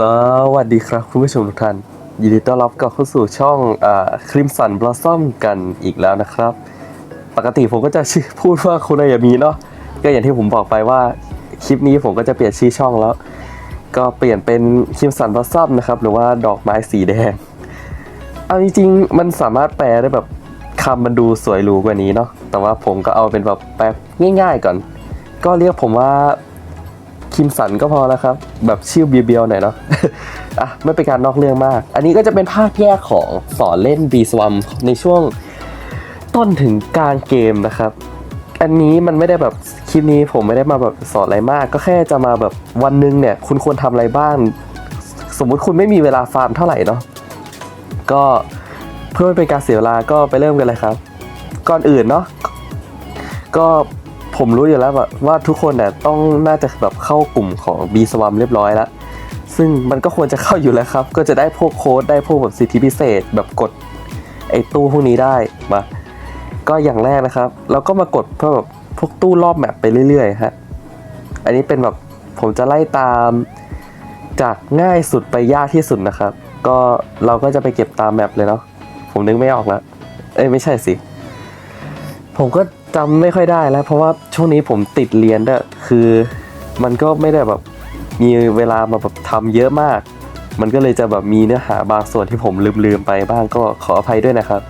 สวัสดีครับคุณผู้ชมทุกท่าน ยินดีต้อนรับกลับเข้าสู่ช่องคริมสันบล o ซ o มกันอีกแล้วนะครับ ปกติผมก็จะชื่อพูดว่าคุณอายามีเนาะก็อย่างที่ผมบอกไปว่าคลิปนี้ผมก็จะเปลี่ยนชื่อช่องแล้ว ก็เปลี่ยนเป็นคริมสันบล o ซ o มนะครับหรือว่าดอกไม้สีแดงเอาจริงๆมันสามารถแปลได้แบบคำมันดูสวยหรูกว่านี้เนาะแต่ว่าผมก็เอาเป็นแบบแปลง่าย ๆก่อน ก็เรียกผมว่า คิมสันก็พอแล้วครับ แบบชื่อเบียวๆหน่อยเนาะอะไม่เป็นการนอกเรื่องมาก อันนี้ก็จะเป็นภาคแยกของสอนเล่น b ีสวัมในช่วงต้นถึงกลางเกมนะครับ อันนี้มันไม่ได้แบบคลิปนี้ผมไม่ได้มาแบบสอนอะไรมาก ก็แค่จะมาแบบวันหนึงเนี่ย คุณควรทำอะไรบ้าง สมมุติคุณไม่มีเวลาฟาร์มเท่าไหร่เนาะก็เพื่อไม่เป็นการเสียเวลาก็ไปเริ่มกันเลยครับ ก่อนอื่นเนาะก็ ผมรู้อยู่แล้วแบบว่าทุกคนเนี่ยต้องน่าจะแบบเข้ากลุ่มของ B s w a m เรียบร้อยแล้ว ซึ่งมันก็ควรจะเข้าอยู่แล้วครับ ก็จะได้พวกโค้ดได้พวกแบบสิทธิพิเศษ แบบกดไอ้ตู้พวกนี้ได้มาก็อย่างแรกนะครับ เราก็มากดเพื่อแบบพวกตู้รอบแมปไปเรื่อยๆฮะอันนี้เป็นแบบผมจะไล่ตามจากง่ายสุดไปยากที่สุดนะครับ ก็เราก็จะไปเก็บตามแมปเลยเนาะผมนึกไม่ออกแล้วเอ้ยไม่ใช่สิ ผมก็ จำไม่ค่อยได้แล้ว เพราะว่าช่วงนี้ผมติดเรียนด้วยคือมันก็ไม่ได้แบบมีเวลามาแบบทำเยอะมาก มันก็เลยจะแบบมีเนื้อหาบางส่วนที่ผมลืมๆไปบ้างก็ขออภัยด้วยนะครับ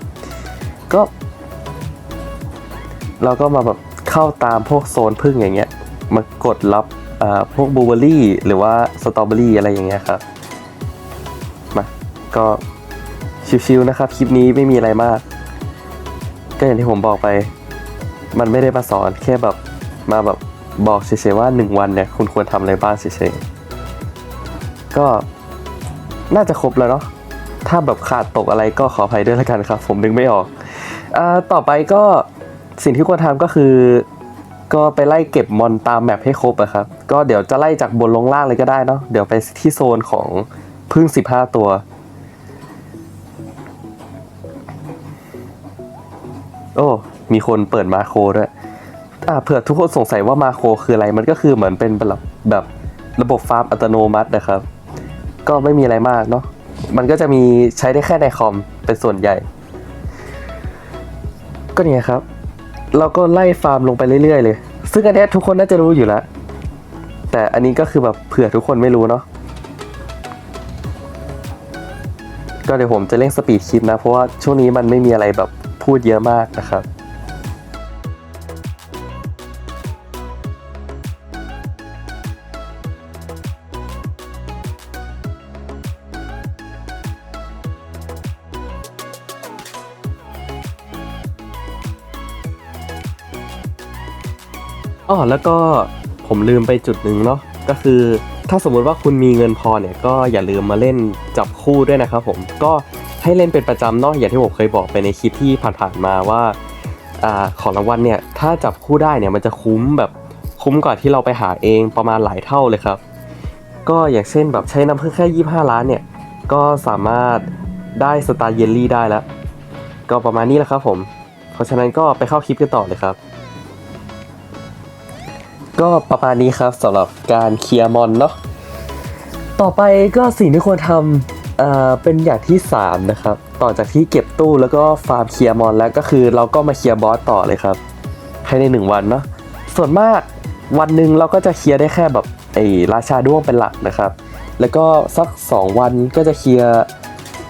ก็ เราก็มาแบบเข้าตามพวกโซนพึ่งอย่างเงี้ย มากดรับอ่าพวกบลูเบอร์รี่ หรือว่าสตรอเบอรี่อะไรอย่างเงี้ยครับ มาก็ชิวๆนะครับ คลิปนี้ไม่มีอะไรมาก ก็อย่างที่ผมบอกไป มันไม่ได้มาสอนแค่แบบมาแบบบอกเฉยๆว่า 1 วันเนี่ยคุณควรทำอะไรบ้างเฉยๆก็น่าจะครบแล้วเนาะถ้าแบบขาดตกอะไรก็ขออภัยด้วยแล้วกันครับ ผมนึกไม่ออกอ่าต่อไปก็สิ่งที่ควรทำก็คือ ก็ไปไล่เก็บมอนตามแมปให้ครบอะครับ ก็เดี๋ยวจะไล่จากบนลงล่างเลยก็ได้เนาะเดี๋ยวไปที่โซนของพึ่ง 15 ตัว โอ้ มีคนเปิดมาโครด้วยอ่าเผื่อทุกคนสงสัยว่ามาโครคืออะไรมันก็คือเหมือนเป็นแบบแบบระบบฟาร์มอัตโนมัตินะครับ ก็ไม่มีอะไรมากเนาะมันก็จะมีใช้ได้แค่ในคอมเป็นส่วนใหญ่ ก็เนี่ยครับ เราก็ไล่ฟาร์มลงไปเรื่อยๆเลย ซึ่งอันนี้ทุกคนน่าจะรู้อยู่แล้วแต่อันนี้ก็คือแบบเผื่อทุกคนไม่รู้เนาะก็เดี๋ยวผมจะเร่งสปีดคลิปนะ เพราะว่าช่วงนี้มันไม่มีอะไรแบบพูดเยอะมากนะครับ อ๋อแล้วก็ผมลืมไปจุดหนึ่งเนาะก็คือถ้าสมมุติว่าคุณมีเงินพอเนี่ยก็อย่าลืมมาเล่นจับคู่ด้วยนะครับผมก็ให้เล่นเป็นประจำเนาะอย่างที่ผมเคยบอกไปในคลิปที่ผ่านๆมาว่าอ่าของรางวัลเนี่ยถ้าจับคู่ได้เนี่ยมันจะคุ้มแบบคุ้มกว่าที่เราไปหาเองประมาณหลายเท่าเลยครับ ก็อย่างเช่นแบบใช้น้ำพึ่งแค่ 25 ล้านเนี่ยก็สามารถได้สตาร์เยลลี่ได้แล้ว ก็ประมาณนี้แหละครับผม เพราะฉะนั้นก็ไปเข้าคลิปกันต่อเลยครับ ก็ประมาณนี้ครับสำหรับการเคลียร์มอนเนาะต่อไปก็สิ่งที่ควรทำเอ่อเป็นอย่างที่ 3 นะครับ ต่อจากที่เก็บตู้แล้วก็ฟาร์มเคลียร์มอนแล้วก็คือเราก็มาเคลียร์บอสต่อเลยครับภายใน 1 วันเนาะส่วนมากวันหนึ่งเราก็จะเคลียร์ได้แค่แบบไอ้ราชาด้วงเป็นหลักนะครับ แล้วก็สัก 2 วันก็จะเคลียร์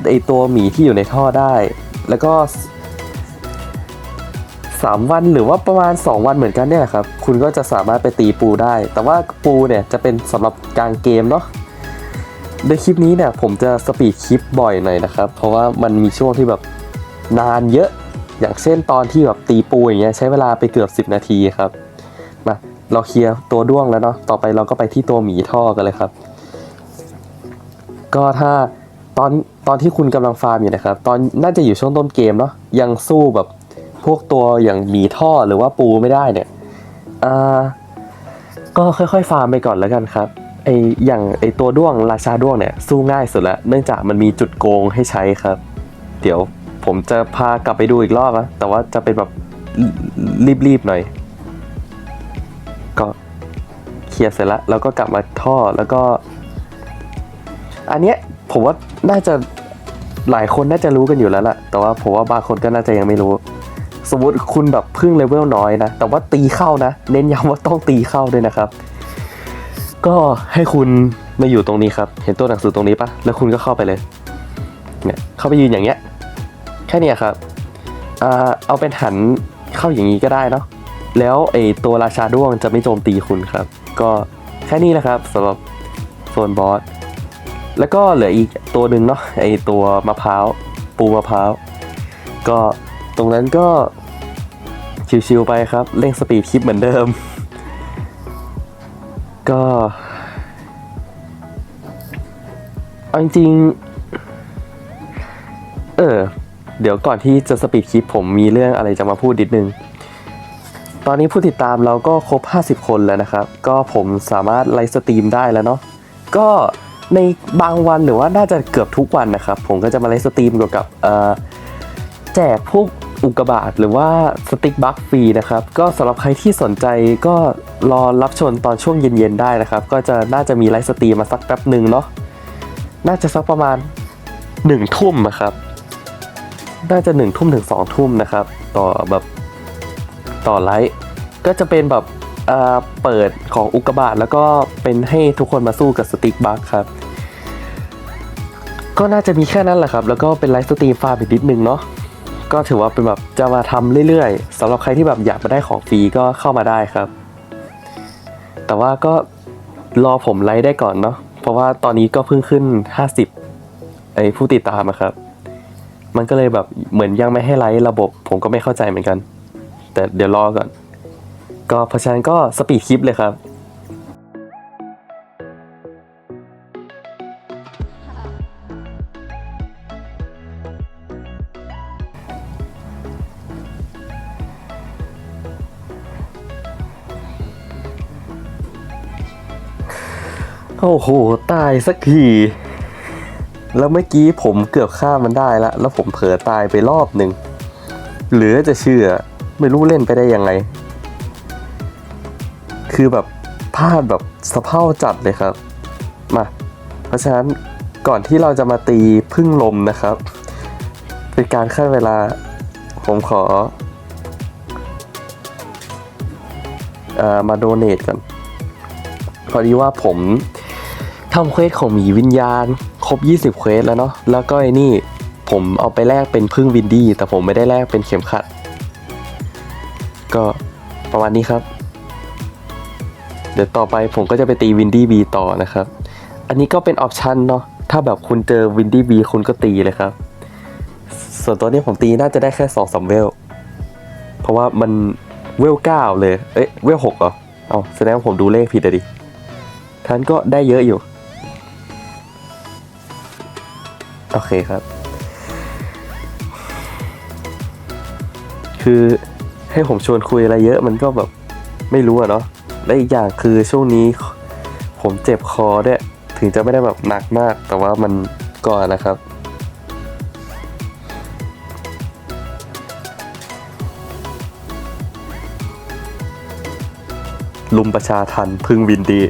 ไอ้ตัวหมีที่อยู่ในท่อได้ แล้วก็ 3 วันหรือว่าประมาณ 2 วันเหมือนกันเนี่ยครับ คุณก็จะสามารถไปตีปูได้ แต่ว่าปูเนี่ยจะเป็นสำหรับกลางเกมเนาะโดยคลิปนี้เนี่ยผมจะสปีดคลิปบ่อยหน่อยนะครับ เพราะว่ามันมีช่วงที่แบบนานเยอะ อย่างเช่นตอนที่แบบตีปูอย่างเงี้ยใช้เวลาไปเกือบ 10 นาทีครับ มาเราเคลียร์ตัวด้วงแล้วเนาะ ต่อไปเราก็ไปที่ตัวหมีท่อกันเลยครับ ก็ถ้าตอนตอนที่คุณกำลังฟาร์มอยู่นะครับ ตอนน่าจะอยู่ช่วงต้นเกมเนาะ ยังสู้แบบ พวกตัวอย่างหมีท่อหรือว่าปูไม่ได้เนี่ยอ่าก็ค่อยๆ ฟาร์มไปก่อนแล้วกันครับไออย่างไอตัวด้วงราชาด้วงเนี่ยสู้ง่ายสุดแล้ว เนื่องจากมันมีจุดโกงให้ใช้ครับ เดี๋ยวผมจะพากลับไปดูอีกรอบนะแต่ว่าจะเป็นแบบรีบๆหน่อย ก็เคลียร์เสร็จแล้วแล้วก็กลับมาท่อแล้วก็ อันเนี้ยผมว่าน่าจะหลายคนน่าจะรู้กันอยู่แล้วล่ะ แต่ว่าผมว่าบางคนก็น่าจะยังไม่รู้ สมมติคุณแบบเพิ่งเลเวลน้อยนะ แต่ว่าตีเข้านะ เน้นย้ำว่าต้องตีเข้าด้วยนะครับ ก็ให้คุณมาอยู่ตรงนี้ครับ เห็นตัวหนังสือตรงนี้ปะแล้วคุณก็เข้าไปเลย เนี่ย เข้าไปยืนอย่างเงี้ย แค่นี้ครับอเอาเป็นหันเข้าอย่างนี้ก็ได้เนาะ แล้วไอตัวราชาด้วงจะไม่โจมตีคุณครับ ก็แค่นี้นะครับสำหรับโซนบอส แล้วก็เหลืออีกตัวหนึ่งเนาะไอตัวมะพร้าว ปูมะพร้าว ก็ ตรงนั้นก็ชิวๆไปครับเร่งสปีดคลิปเหมือนเดิม ก็เอาจริงเออ เดี๋ยวก่อนที่จะสปีดคลิปผมมีเรื่องอะไรจะมาพูดนิดนึง ตอนนี้ผู้ติดตามเราก็ครบ 50 คนแล้วนะครับ ก็ผมสามารถไลฟ์สตรีมได้แล้วเนาะ ก็ในบางวันหรือว่าน่าจะเกือบทุกวันนะครับ ผมก็จะมาไลฟ์สตรีมเกี่ยวกับแจกพวก อุกกาบาตหรือว่าสติ๊กบัคฟรีนะครับ ก็สำหรับใครที่สนใจก็รอรับชมตอนช่วงเย็นๆได้นะครับ ก็จะน่าจะมีไลฟ์สตรีมมาสักแป๊บหนึ่งเนาะน่าจะสักประมาณ1ทุ่มอะครับ น่าจะ1ทุ่มถึง2ทุ่มนะครับ ต่อแบบต่อไลฟ์ก็จะเป็นแบบเอ่อเปิดของอุกกาบาตแล้วก็เป็นให้ทุกคนมาสู้กับสติ๊กบัคครับ ก็น่าจะมีแค่นั้นแหละครับ แล้วก็เป็นไลฟ์สตรีมฟาร์มอีกนิดนึงเนาะ ก็ถือว่าเป็นแบบจะมาทำเรื่อยๆสำหรับใครที่แบบอยากมาได้ของฟรีก็เข้ามาได้ครับ แต่ว่าก็รอผมไลฟ์ได้ก่อนเนาะเพราะว่าตอนนี้ก็เพิ่งขึ้น 50ไอ้ผู้ติดตามครับ มันก็เลยแบบเหมือนยังไม่ให้ไลฟ์ระบบ ผมก็ไม่เข้าใจเหมือนกัน แต่เดี๋ยวรอก่อน ก็เพราะฉะนั้นก็สปีดคลิปเลยครับ โอ้โห ตายสักที แล้วเมื่อกี้ผมเกือบฆ่ามันได้ล้วแล้วผมเผลอตายไปรอบหนึ่ง เหลือจะเชื่อ ไม่รู้เล่นไปได้ยังไง คือแบบพลาดแบบสะเพร่าจัดเลยครับ มา เพราะฉะนั้นก่อนที่เราจะมาตีพึ่งลมนะครับ เป็นการขั้นเวลา ผมขออ่อมาโดเนทกันพอดีว่าผมท ทำเควสของหมีวิญญาณ ครบ 20 เควสแล้วเนาะแล้วก็ไอ้นี่ผมเอาไปแลกเป็นพึ่งวินดี้ แต่ผมไม่ได้แลกเป็นเข็มขัด ก็ประมาณนี้ครับ เดี๋ยวต่อไปผมก็จะไปตีวินดี้บีต่อนะครับ อันนี้ก็เป็นออปชันเนาะถ้าแบบคุณเจอวินดี้บีคุณก็ตีเลยครับ ส่วนตัวนี้ผมตีน่าจะได้แค่2อสมเวล เพราะว่ามันเวลเก้าเลย เอ๊ะเวลหกเหรอ เอาแสดงว่าผมดูเลขผิดอะดิท่านก็ได้เยอะอยู่ โอเคครับ คือให้ผมชวนคุยอะไรเยอะมันก็แบบไม่รู้อะเนาะและอีกอย่างคือช่วงนี้ ผมเจ็บคอด้วยถึงจะไม่ได้แบบหนักมาก แต่ว่ามันก่อนนะครับ ลุมประชาทันพึ่งวินดี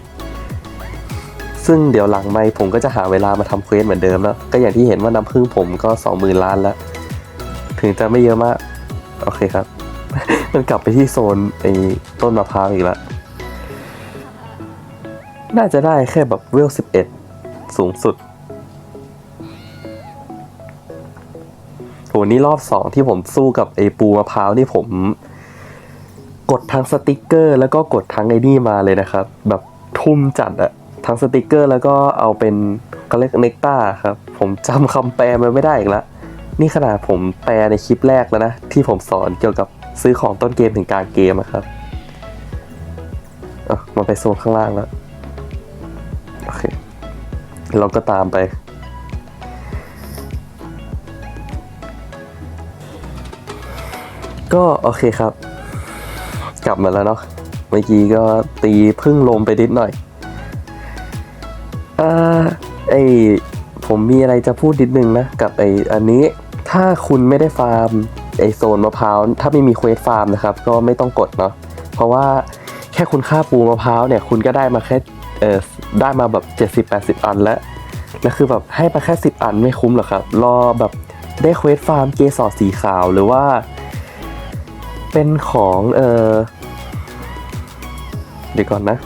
ซึ่งเดี๋ยวหลังไม่ผมก็จะหาเวลามาทำเควสเหมือนเดิมแล้ว ก็อย่างที่เห็นว่าน้ำพึ่งผมก็สองหมื่นล้านแล้ว ถึงจะไม่เยอะมาก โอเคครับ มันกลับไปที่โซนไอ้ต้นมะพร้าวอีกแล้วน่าจะได้แค่แบบเวลสิบเอ็ดสูงสุดโหนี่รอบสองที่ผมสู้กับไอ้ปูมะพร้าวนี่ผม กดทั้งสติกเกอร์ แล้วก็กดทั้งไอ้นี่มาเลยนะครับ แบบทุ่มจัดอะ ทั้งสติกเกอร์แล้วก็เอาเป็นเขาเรียกเนกต้าครับ ผมจำคำแปลมันไม่ได้อีกแล้วนี่ขนาดผมแปลในคลิปแรกแล้วนะ ที่ผมสอนเกี่ยวกับซื้อของต้นเกมถึงกลางเกมอะครับอะมันไปโซนข้างล่างแล้ว โอเค เราก็ตามไป ก็โอเคครับ กลับมาแล้วเนาะเมื่อกี้ก็ตีพึ่งลมไปนิดหน่อย อ่าไอผมมีอะไรจะพูดนิดนึงนะกับไออันนี้ ถ้าคุณไม่ได้ฟาร์มไอโซนมะพร้าวถ้าไม่มีเควสฟาร์มนะครับ ก็ไม่ต้องกดเนาะเพราะว่าแค่คุณค่าปูมะพร้าวเนี่ยคุณก็ได้มาแค่เออได้มาแบบ 70-80 อันแล้วแล้วคือแบบให้ไปแค่สิบอันไม่คุ้มหรอกครับ รอแบบได้เควสฟาร์มเกสรสีขาวหรือว่า เป็นของเออเดี๋ยวก่อนนะ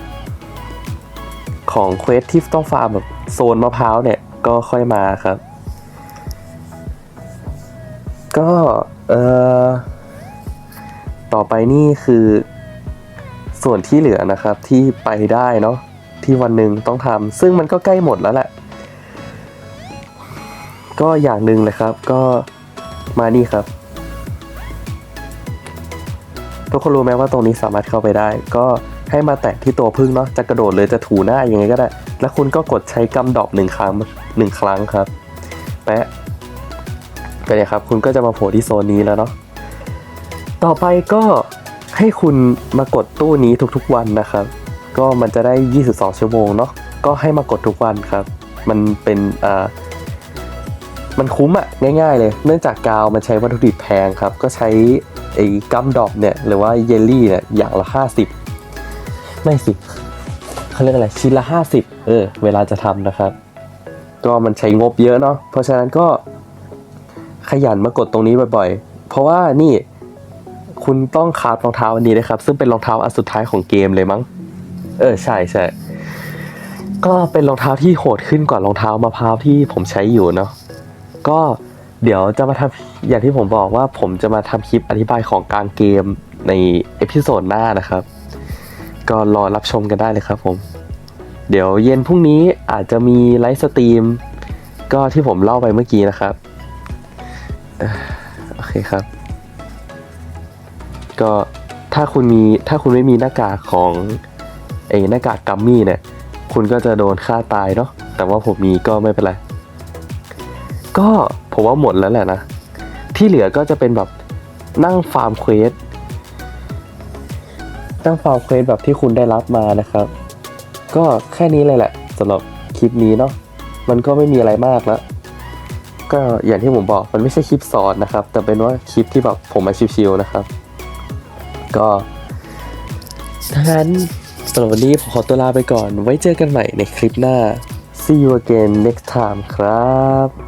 ของเควสที่ต้องฟาร์มแบบโซนมะพร้าวเนี่ยก็ค่อยมาครับ ก็เออต่อไปนี่คือ ส่วนที่เหลือนะครับที่ไปได้เนาะที่วันหนึ่งต้องทำซึ่งมันก็ใกล้หมดแล้วแหละ ก็อย่างหนึ่งเลยครับ ก็มานี่ครับทุกคนรู้ไหมว่าตรงนี้สามารถเข้าไปได้ ก็ ให้มาแตะที่ตัวพึ่งเนาะจะกระโดดเลยจะถูหน้ายังไงก็ได้ แล้วคุณก็กดใช้กำดอกหนึ่งครั้งหนึ่งครั้งครับแปะไปเลยครับ คุณก็จะมาโผล่ที่โซนนี้แล้วเนาะต่อไปก็ให้คุณมากดตู้นี้ทุกๆวันนะครับ ก็มันจะได้ 22 ชั่วโมงเนาะก็ให้มากดทุกวันครับ มันเป็นอ่ามันคุ้มอะง่าย ๆ เลย เนื่องจากกาวมันใช้วัตถุดิบแพงครับ ก็ใช้ไอ้กัมดอกเนี่ย หรือว่าเยลลี่เนี่ยอย่างละ 50 ไม่สิเขาเรียกอะไรชิ้นละ 50 เออ เวลาจะทำนะครับ ก็มันใช้งบเยอะเนาะเพราะฉะนั้นก็ขยันมากดตรงนี้บ่อยๆ เพราะว่านี่คุณต้องคาบรองเท้าอันนี้นะครับ ซึ่งเป็นรองเท้าอันสุดท้ายของเกมเลยมั้ง เออใช่ใช่ก็เป็นรองเท้าที่โหดขึ้นกว่ารองเท้ามะพร้าวที่ผมใช้อยู่เนาะก็เดี๋ยวจะมาทำอย่างที่ผมบอกว่าผมจะมาทำคลิปอธิบายของกลางเกมในเอพิโซดหน้านะครับ ก็รอรับชมกันได้เลยครับผม เดี๋ยวเย็นพรุ่งนี้อาจจะมีไลฟ์สตรีม ก็ที่ผมเล่าไปเมื่อกี้นะครับ โอเคครับ ก็ถ้าคุณมีถ้าคุณไม่มีหน้ากากของไอ้หน้ากากกัมมี่เนี่ย คุณก็จะโดนฆ่าตายเนาะแต่ว่าผมมีก็ไม่เป็นไร ก็ผมว่าหมดแล้วแหละนะ ที่เหลือก็จะเป็นแบบนั่งฟาร์มเควส นั่งฟาร์มเควสแบบที่คุณได้รับมานะครับ ก็แค่นี้เลยแหละสำหรับคลิปนี้เนาะมันก็ไม่มีอะไรมากแล้ว ก็อย่างที่ผมบอกมันไม่ใช่คลิปสอนนะครับ แต่เป็นว่าคลิปที่แบบผมมาชิวๆนะครับ ก็ถ้างั้นสำหรับวันนี้ผมขอตัวลาไปก่อน ไว้เจอกันใหม่ในคลิปหน้า see you again next time ครับ